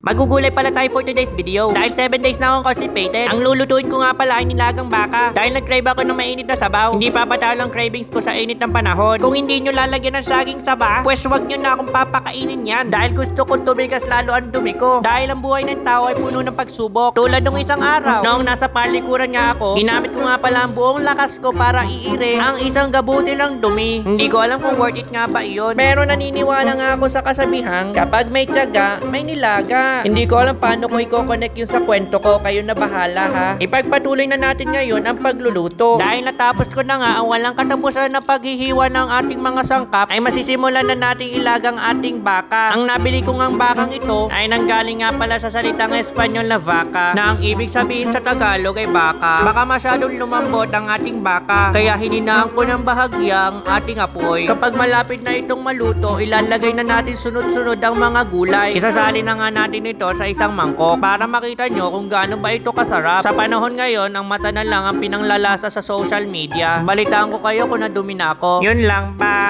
Magugulay pala tayo for today's video. Dahil 7 days na akong constipated, ang lulutuin ko nga pala ay nilagang baka. Dahil nag-crave ako ng mainit na sabaw, hindi papatalo ang cravings ko sa init ng panahon. Kung hindi nyo lalagyan ng saging saba, pues wag nyo na akong papakainin yan. Dahil gusto ko tumigas lalo ang dumi ko. Dahil ang buhay ng tao ay puno ng pagsubok. Tulad ng isang araw, noong nasa palikuran nga ako, ginamit ko nga pala ang buong lakas ko para iire ang isang gabuti ng dumi. Hindi ko alam kung worth it nga ba iyon. Pero naniniwala nga ako sa kasabihang, kapag may tiyaga, may nilaga. Hindi ko alam paano ko i-connect yun sa kwento ko, kayo na bahala ha. Ipagpatuloy na natin ngayon ang pagluluto. Dahil natapos ko na nga ang walang katapusan na paghihiwa ng ating mga sangkap, ay masisimulan na nating ilagang ating baka. Ang nabili ko ngang bakang ito ay nanggaling nga pala sa salitang Espanyol na vaca, na ang ibig sabihin sa Tagalog ay baka. Baka masyadong lumambot ang ating baka, kaya hininaan ko ng bahagyang ating apoy. Kapag malapit na itong maluto, ilalagay na natin sunod-sunod ang mga gulay. Isasali na nga natin ito sa isang mangkok para makita nyo kung gaano ba ito kasarap. Sa panahon ngayon, ang mata na lang ang pinanglalasa sa social media. Balitaan ko kayo kung nadumi na ako. Yun lang, bye!